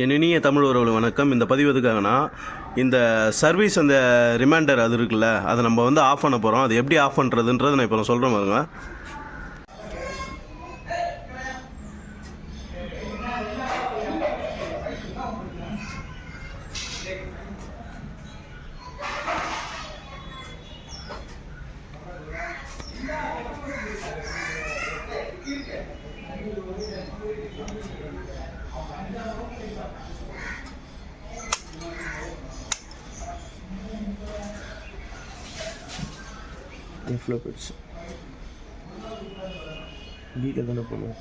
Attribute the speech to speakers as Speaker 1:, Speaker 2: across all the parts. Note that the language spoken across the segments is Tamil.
Speaker 1: என் இனிய தமிழ் உறவுகள் வணக்கம். இந்த பதிவு எதுக்காகனா இந்த சர்வீஸ் அந்த ரிமைண்டர் அது இருக்குல்ல அதை நம்ம வந்து ஆஃப் பண்ண போகிறோம் அது எப்படி ஆஃப் பண்ணுறதுன்றதை நான் இப்போ நான் சொல்கிறேன் பாருங்க.
Speaker 2: இவ்வளோ போயிடுச்சு வீட்டில் தானே போகணும்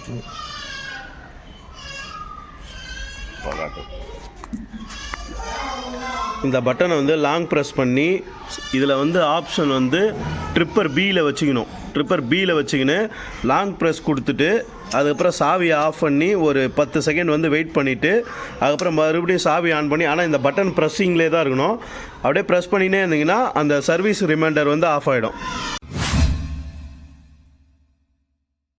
Speaker 2: Thank you. எவ்வளோ
Speaker 1: இந்த பட்டனை வந்து லாங் ப்ரெஸ் பண்ணி இதில் வந்து ஆப்ஷன் வந்து ட்ரிப்பர் பியில் வச்சுக்கணும். ட்ரிப்பர் பியில் வச்சுக்கின்னு லாங் ப்ரெஸ் கொடுத்துட்டு அதுக்கப்புறம் சாவியை ஆஃப் பண்ணி ஒரு பத்து செகண்ட் வந்து வெயிட் பண்ணிவிட்டு அதுக்கப்புறம் மறுபடியும் சாவி ஆன் பண்ணி ஆனால் இந்த பட்டன் ப்ரெஸ்ஸிங்லேயே தான் இருக்கணும். அப்படியே ப்ரெஸ் பண்ணினே இருந்தீங்கன்னா அந்த சர்வீஸ் ரிமைண்டர் வந்து ஆஃப் ஆகிடும்